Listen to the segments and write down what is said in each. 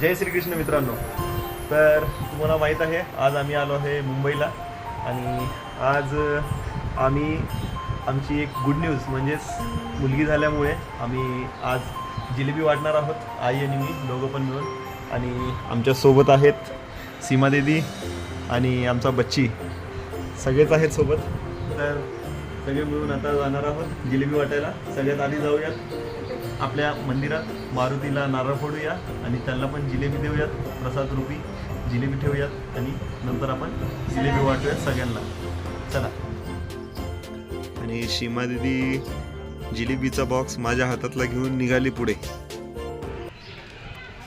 जय श्रीकृष्ण मित्रांनो. तर तुम्हाला माहीत आहे आज आम्ही आलो आहे मुंबईला आणि आज आम्ही आमची एक गुड न्यूज म्हणजेच मुलगी झाल्यामुळे आम्ही आज जिलेबी वाटणार आहोत आई आणि मी दोघं पण मिळून. आणि आमच्यासोबत आहेत सीमा देदी आणि आमचा बच्ची. सगळेच आहेत सोबत. तर सगळे मिळून आता जाणार आहोत जिलेबी वाटायला. सगळ्यात आधी जाऊयात आपल्या मंदिरात. मारुतीला नारळ फोडूया आणि त्यांना पण जिलेबी देऊयात प्रसाद रूपी जिलेबी ठेवूयात आणि नंतर आपण जिलेबी वाटूयात सगळ्यांना. चला. आणि सीमा दिदी जिलेबीचा बॉक्स माझ्या हातातला घेऊन निघाली पुढे.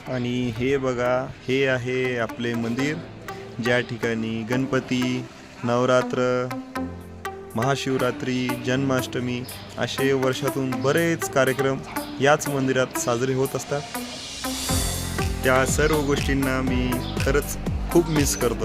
आणि हे बघा हे आहे आपले मंदिर. ज्या ठिकाणी गणपती नवरात्र महाशिवरात्री जन्माष्टमी असे वर्षातून बरेच कार्यक्रम याच मंदिरात साजरे होत असतात. त्या सर्व गोष्टींना मी खरंच खूप मिस करतो.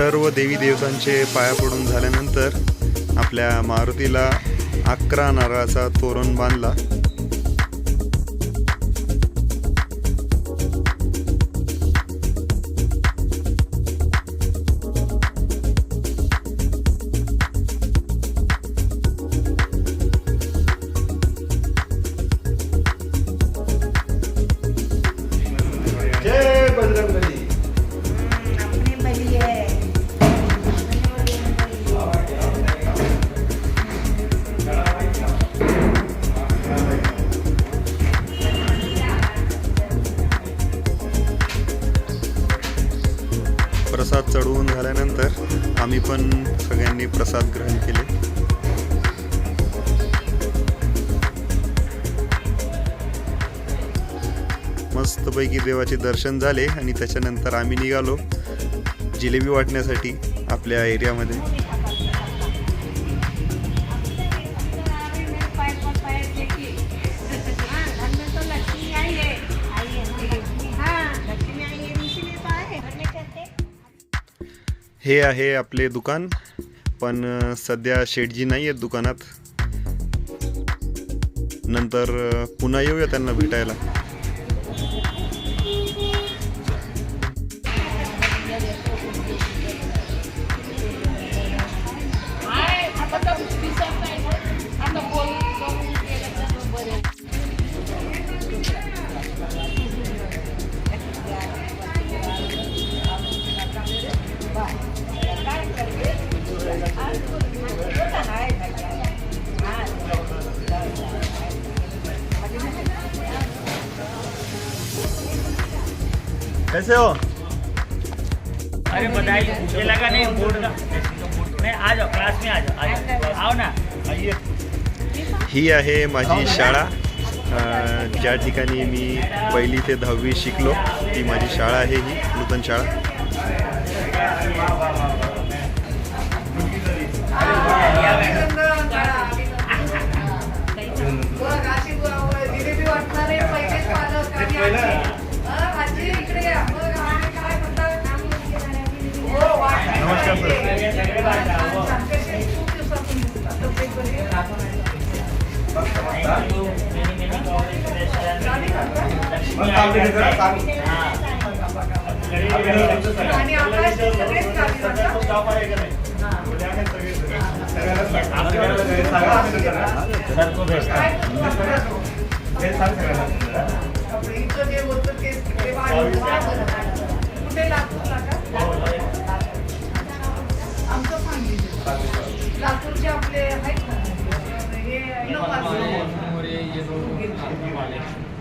सर्व देवी देवतांचे पाया पडून झाल्यानंतर आपल्या मारुतीला अकरा नारळाचा तोरण बांधला. प्रसाद चढवून झाल्यानंतर आम्ही पण सगळ्यांनी प्रसाद ग्रहण केले. मस्तपैकी देवाचे दर्शन झाले आणि त्याच्यानंतर आम्ही निघालो जिलेबी वाटण्यासाठी आपल्या एरियामध्ये. हे आहे आपले दुकान पण सध्या शेटजी नाही आहेत दुकानात. नंतर पुन्हा येऊया त्यांना भेटायला. कैसे हो? अरे ये लगा नहीं बोर्ड का। नहीं आ जाओ क्लास में आ जाओ आ जाओ। आओ ना। ही आहे माझी शाळा. अं, ज्या ठिकाणी मी पहिली ते दहावी शिकलो ती माझी शाळा आहे ही नूतन शाळा. पहिलेच पालक आणि आजी. वाट.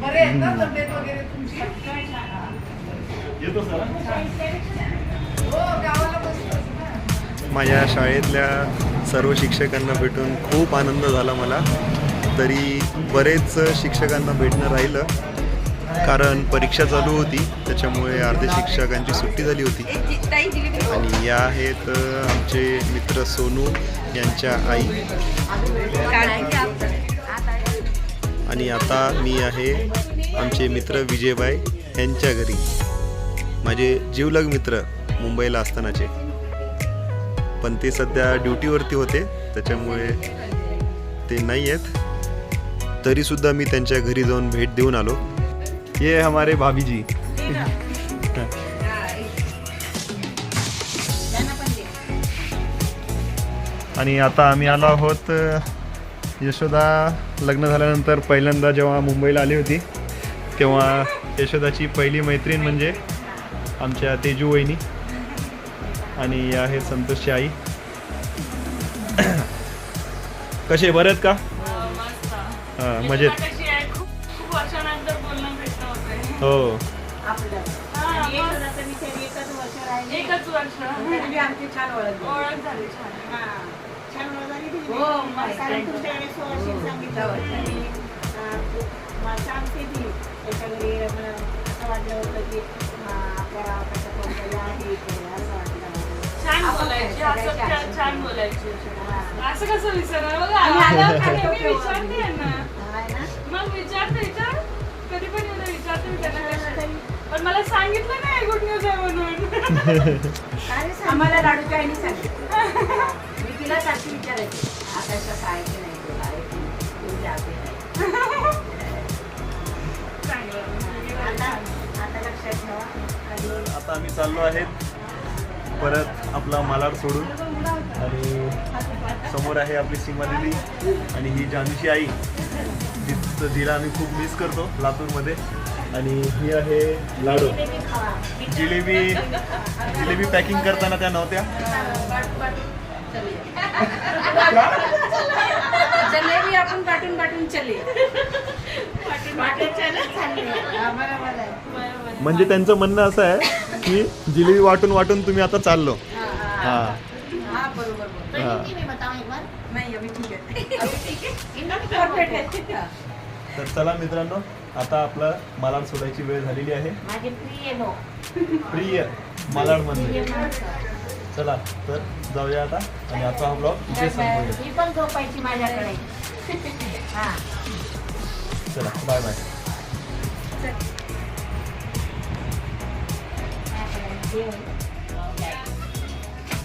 बरे आहेत ना तब्येत वगैरे तुमची? येतो सर. हो गावाला माझ्या शाळेतल्या सर्व शिक्षकांना भेटून खूप आनंद झाला मला. तरी बरेच शिक्षकांना भेटणं राहिलं. कारण परीक्षा चालू होती त्याच्यामुळे अर्ध्या शिक्षकांची सुट्टी झाली होती. आणि या आहेत आमचे मित्र सोनू यांच्या आई. आणि आता मी आहे आमचे मित्र विजयबाई यांच्या घरी. माझे जीवलग मित्र मुंबईला असतानाचे. पण ते सध्या ड्युटीवरती होते त्याच्यामुळे ते नाही आहेत. तरीसुद्धा मी त्यांच्या घरी जाऊन भेट देऊन आलो. ये हमारे भाभीजी. आणि आता आम्ही आलो आहोत यशोदा लग्न झाल्यानंतर पहिल्यांदा जेव्हा मुंबईला आली होती तेव्हा यशोदाची पहिली मैत्रीण म्हणजे आमच्या तेजू वहिनी आणि या आहेत संतोषची आई. कसे बरे आहेत का? हां मजेत. हो. हा, एकच वर्ष आमची छान ओळख ओळख झाली छान. हो कारण तुमच्याकडे सोळाशे सांगितलं आणि अं, मला सांगते ती त्याच्या घरी मला असं वाटलं होतं की आहे असं वाटलं. छान बोलायची असं छान- बोलायची असं कसं विसरणार बघा? मी विचारते यांना? मग विचारते विचार कधी पण येऊन विचारते मी त्यांना. कशा पण मला सांगितलं नाही गुड न्यूज आहे म्हणून. काय सांग? आम्हाला लाडू काही नाही सांगितलं. विचारायची की नाही तुला आहे की नाही? तू जाते आता आता लक्षात ठेवा. आणि आता आम्ही चाललो आहेत. परत आपला मालाड सोडून. आणि समोर आहे आपली सीमा दिदी आणि ही जानूची आई. जी जिला आम्ही खूप मिस करतो लातूरमध्ये. आणि ही आहे लाडू. जिलेबी जिलेबी पॅकिंग करताना त्या नव्हत्या. पाठून पाठून चले. बरोबर आहे. म्हणजे त्यांचं म्हणणं असं आहे की जिलेबी वाटून वाटून तुम्ही आता चाललो. हां हा बरोबर बरोबर. हां मी बताऊ एक बार. नाही आम्ही ठीक आहे. परफेक्ट आहे? तर चला मित्रांनो आता आपलं मालाड सोडायची वेळ झालेली आहे. माझे प्रिय नो प्रिय मालाडमध्ये चला तर जाऊया आता आणि आता हा ब्लॉग इथे संपूया. मी पण झोपायची माझ्याकडे. हा चला बाय बाय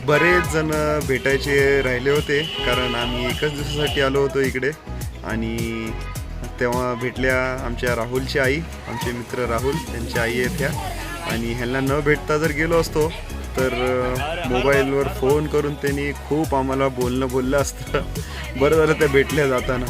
बरेच जण भेटायचे राहिले होते कारण आम्ही एकच दिवसासाठी आलो होतो इकडे. आणि तेव्हा भेटल्या आमच्या राहुलची आई आमचे मित्र राहुल त्यांची आई आहेत ह्या. आणि ह्यांना न भेटता जर गेलो असतो तर मोबाईलवर फोन करून त्यांनी खूप आम्हाला बोलणं बोललं असतं. बरं झालं त्या भेटल्या जाताना.